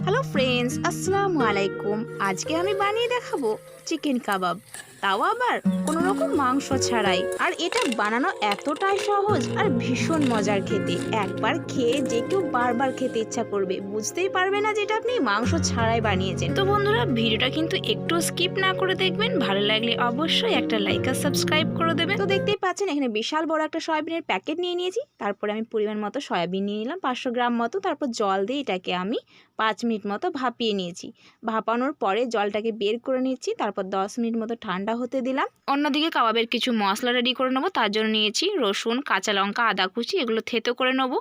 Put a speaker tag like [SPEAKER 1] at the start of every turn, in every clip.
[SPEAKER 1] Hello friends আসসালামু আলাইকুম। আজকে আমি বানিয়ে দেখাবো চিকেন কাবাব। তাও আবার কোনো রকম মাংস ছাড়াই। আর এটা বানানো এতটাই সহজ আর ভীষণ মজার খেতে। একবার খেয়ে যে কেউ বারবার খেতে ইচ্ছা করবে, বুঝতেই পারবে না যেটা আপনি মাংস ছাড়াই বানিয়েছেন। তো বন্ধুরা, ভিডিওটা কিন্তু একটু স্কিপ না করে দেখবেন। ভালো লাগলে অবশ্যই একটা লাইক আর সাবস্ক্রাইব করে দেবেন। তো দেখতেই পাচ্ছেন, এখানে বিশাল বড় একটা সয়াবিনের প্যাকেট নিয়ে নিয়েছি। তারপরে আমি পরিমাণ মতো সয়াবিন নিয়ে নিলাম, পাঁচশো গ্রাম মতো। তারপর জল দিয়ে এটাকে আমি পাঁচ মিনিট মতো ভাপিয়ে নিয়েছি। ভাপানোর পরে জলটাকে বের করে নিচ্ছি, তারপর দশ মিনিট মতো ঠান্ডা হতে দিলাম। অন্যদিকে কাবাবের কিছু মশলা রেডি করে নেব, তার জন্য নিয়েছি রসুন, কাঁচা লঙ্কা, আদা কুচি, এগুলো থেতো করে নেব।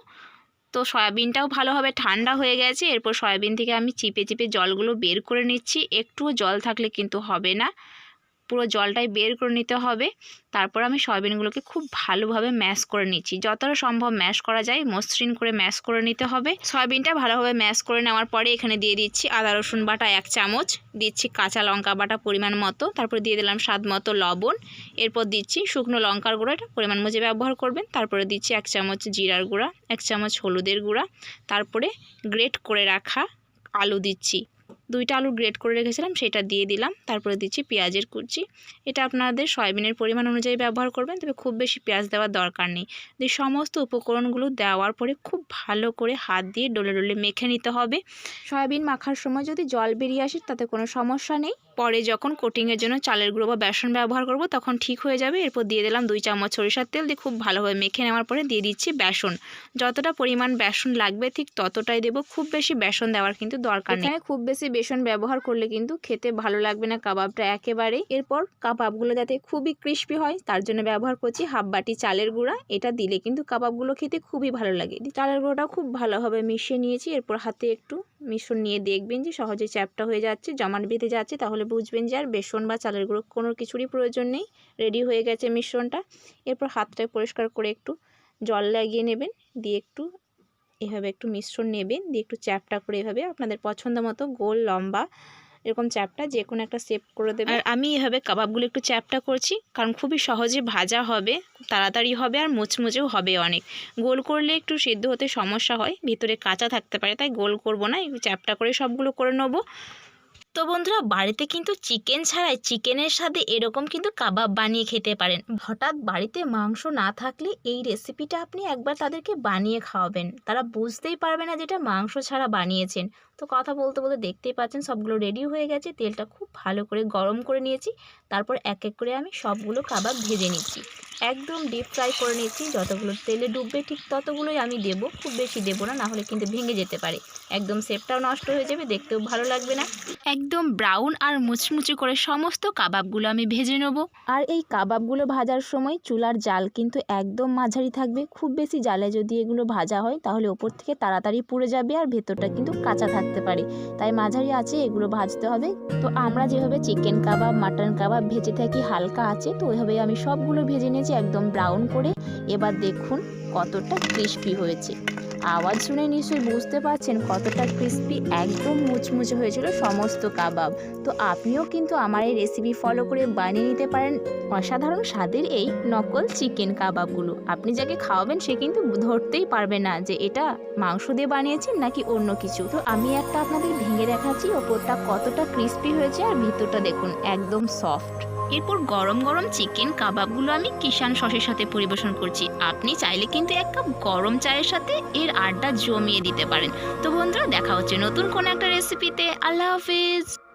[SPEAKER 1] তো সয়াবিনটাও ভালোভাবে ঠান্ডা হয়ে গেছে, এরপর সয়াবিন থেকে আমি চিপে চিপে জলগুলো বের করে নিচ্ছি। একটুও জল থাকলে কিন্তু হবে না। পুরো জলটাই বের করে নিতে হবে। তারপর আমি সয়াবিনগুলোকে খুব ভালোভাবে ম্যাশ করে নিচ্ছি। যতটা সম্ভব ম্যাশ করা যায়, মসৃণ করে ম্যাশ করে নিতে হবে। সয়াবিনটা ভালোভাবে ম্যাশ করে নেওয়ার পরে এখানে দিয়ে দিচ্ছি আদা, রসুন বাটা এক চামচ, দিচ্ছি কাঁচা লঙ্কা বাটা পরিমাণ মতো, তারপর দিয়ে দিলাম স্বাদ মতো লবণ। এরপর দিচ্ছি শুকনো লঙ্কার গুঁড়ো, এটা পরিমাণ মতো ব্যবহার করবেন, তারপরে দিচ্ছি এক চামচ জিরার গুঁড়া, এক চামচ হলুদের গুঁড়া। তারপরে গ্রেট করে রাখা আলু দিচ্ছি। দুইটা আলু গ্রেট করে রেখেছিলাম, সেটা দিয়ে দিলাম। তারপরে দিচ্ছি পেঁয়াজের কুচি। এটা আপনাদের সয়াবিনের পরিমাণ অনুযায়ী ব্যবহার করবেন, তবে খুব বেশি পেঁয়াজ দেওয়ার দরকার নেই। যে সমস্ত উপকরণগুলো দেওয়ার পরে খুব ভালো করে হাত দিয়ে ডলে ডলে মেখে নিতে হবে। সয়াবিন মাখার সময় যদি জল বেরিয়ে আসে, তাতে কোনো সমস্যা নেই। পরে যখন কোটিংয়ের জন্য চালের গুঁড়ো বা বেসন ব্যবহার করব, তখন ঠিক হয়ে যাবে। এরপর দিয়ে দিলাম দুই চামচ সরিষার তেল দিয়ে খুব ভালোভাবে মেখে নেওয়ার পরে দিয়ে দিচ্ছি বেসন। যতটা পরিমাণ বেসন লাগবে, ঠিক ততটাই দেবো। খুব বেশি বেসন দেওয়ার কিন্তু দরকার নেই। খুব বেশি বেসন ব্যবহার করলে কিন্তু খেতে ভালো লাগবে না কাবাবটা একেবারেই এরপর কাবাবগুলো যাতে খুবই ক্রিস্পি হয়, তার জন্য ব্যবহার করছি হাফ বাটি চালের গুঁড়া। এটা দিলে কিন্তু কাবাবগুলো খেতে খুবই ভালো লাগে। চালের গুঁড়োটা খুব ভালোভাবে মিশিয়ে নিয়েছি। এরপর হাতে একটু মিশ্রণ নিয়ে দেখবেন যে সহজে চ্যাপটা হয়ে যাচ্ছে, জমাট বেঁধে যাচ্ছে, তাহলে বুঝবেন যে আর বেসন বা চালের গুঁড়ো কোনো কিছুরই প্রয়োজন নেই। রেডি হয়ে গেছে মিশ্রণটা। এরপর হাতটা পরিষ্কার করে একটু জল লাগিয়ে নেবেন। দিয়ে একটু এভাবে একটু মিশ্রণ নেবেন, দিয়ে একটু চ্যাপটা করে এভাবে আপনাদের পছন্দ মতো গোল, লম্বা এরকম চ্যাপটা যে কোনো একটা শেপ করে দেবে আর আমি এভাবে কাবাবগুলো একটু চ্যাপটা করছি, কারণ খুবই সহজে ভাজা হবে, তাড়াতাড়ি হবে আর মুচমুচেও হবে অনেক। গোল করলে একটু সেদ্ধ হতে সমস্যা হয়, ভিতরে কাঁচা থাকতে পারে, তাই গোল করব না, একটু চ্যাপটা করে সবগুলো করে নেব। তো বন্ধুরা, বাড়িতে কিন্তু চিকেন ছাড়াই চিকেনের সাথে এরকম কিন্তু কাবাব বানিয়ে খেতে পারেন। হঠাৎ বাড়িতে মাংস না থাকলে এই রেসিপিটা আপনি একবার তাদেরকে বানিয়ে খাওয়াবেন। তারা বুঝতেই পারবে না যেটা মাংস ছাড়া বানিয়েছেন। তো কথা বলতে বলতে দেখতেই পাচ্ছেন, সবগুলো রেডি হয়ে গেছে। তেলটা খুব ভালো করে গরম করে নিয়েছি। তারপর এক এক করে আমি সবগুলো কাবাব ভেজে নিচ্ছি। একদম ডিপ ফ্রাই করে নিচ্ছি যতগুলো তেলে ডুববে ঠিক ততগুলোই আমি দেবো। খুব বেশি দেবো না নাহলে কিন্তু ভেঙে যেতে পারে। একদম শেপটাও নষ্ট হয়ে যাবে দেখতেও ভালো লাগবে না। একদম ব্রাউন আর মুচমুচে করে সমস্ত কাবাবগুলো আমি ভেজে নেব। আর এই কাবাবগুলো ভাজার সময় চুলার জাল কিন্তু একদম মাঝারি থাকবে। খুব বেশি জালে যদি এগুলো ভাজা হয় তাহলে ওপর থেকে তাড়াতাড়ি পুড়ে যাবে আর ভেতরটা কিন্তু কাঁচা থাকতে পারে। তাই মাঝারি আছে এগুলো ভাজতে হবে। তো আমরা যেভাবে চিকেন কাবাব মাটন কাবাব ভেজে থাকি হালকা আছে তো ওইভাবেই আমি সবগুলো ভেজে নিয়েছি একদম ব্রাউন করে, এবার দেখুন কতটা ক্রিস্পি হয়েছে। আওয়াজ শুনে নিশ্চয়ই বুঝতে পারছেন কতটা ক্রিস্পি একদম মুচমুচে হয়েছিল সমস্ত কাবাব। তো আপনিও কিন্তু আমার এই রেসিপি ফলো করে বানিয়ে নিতে পারেন অসাধারণ স্বাদের এই নকল চিকেন কাবাবগুলো। আপনি যাকে খাওয়াবেন, সে কিন্তু ধরতেই পারবে না যে এটা মাংস দিয়ে বানিয়েছেন নাকি অন্য কিছু। তো আমি একটা আপনাদের ভেঙে দেখাচ্ছি, ওপরটা কতটা ক্রিস্পি হয়েছে আর ভিতরটা দেখুন একদম সফট এরপর গরম গরম চিকেন কাবাবগুলো আমি কিষান সসের সাথে পরিবেশন করছি। আপনি চাইলে কিন্তু এক কাপ গরম চায়ের সাথে এর আড্ডা জমিয়ে দিতে পারেন। তো বন্ধুরা, দেখা হচ্ছে নতুন কোনো একটা রেসিপিতে আল্লাহ হাফিজ।